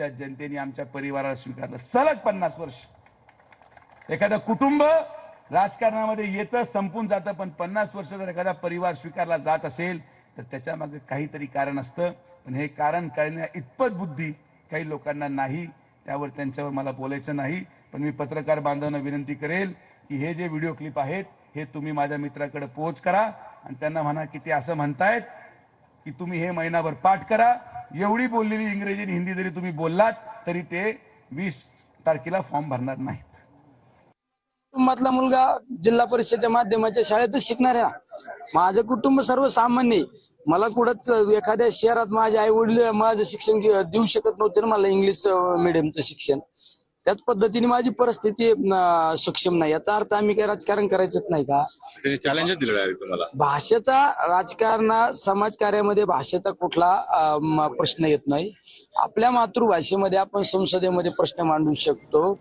त्या जनतेने आमच्या परिवाराला स्वीकारलं. सलग पन्नास वर्ष. एखादं कुटुंब राजकारणामध्ये येतं संपून जातं पण पन्नास वर्ष जर एखादा परिवार स्वीकारला जात असेल तर त्याच्यामागे काहीतरी कारण असतं. पण हे कारण कळण्या इतपत बुद्धी काही लोकांना नाही त्यावर त्यांच्यावर मला बोलायचं नाही. पण मी पत्रकार बांधवांना विनंती करेल की हे जे व्हिडिओ क्लिप आहेत हे तुम्ही माझ्या मित्राकडे पोहोच करा. आणि त्यांना म्हणा की ते असं म्हणतायत की तुम्ही हे महिनाभर पाठ करा. एवढी बोललेली इंग्रजी आणि हिंदी जरी तुम्ही बोललात तरी ते वीस तारखेला फॉर्म भरणार नाहीत. कुटुंबातला मुलगा जिल्हा परिषदेच्या माध्यमाच्या शाळेतच शिकणार आहे ना? माझं कुटुंब सर्वसामान्य मला कुठंच एखाद्या शहरात माझे आई वडील माझं शिक्षण देऊ शकत नव्हते ना मला इंग्लिश मिडियमचं शिक्षण. त्याच पद्धतीने माझी परिस्थिती अं, सक्षम नाही. याचा अर्थ आम्ही काही राजकारण करायचंच नाही का? त्याने चॅलेंजच दिलं डायरेक्ट तुम्हाला. भाषेचा राजकारणा समाजकार्यामध्ये भाषेचा कुठला अं, म- प्रश्न येत नाही. आपल्या मातृभाषेमध्ये आपण संसदेमध्ये प्रश्न मांडू शकतो.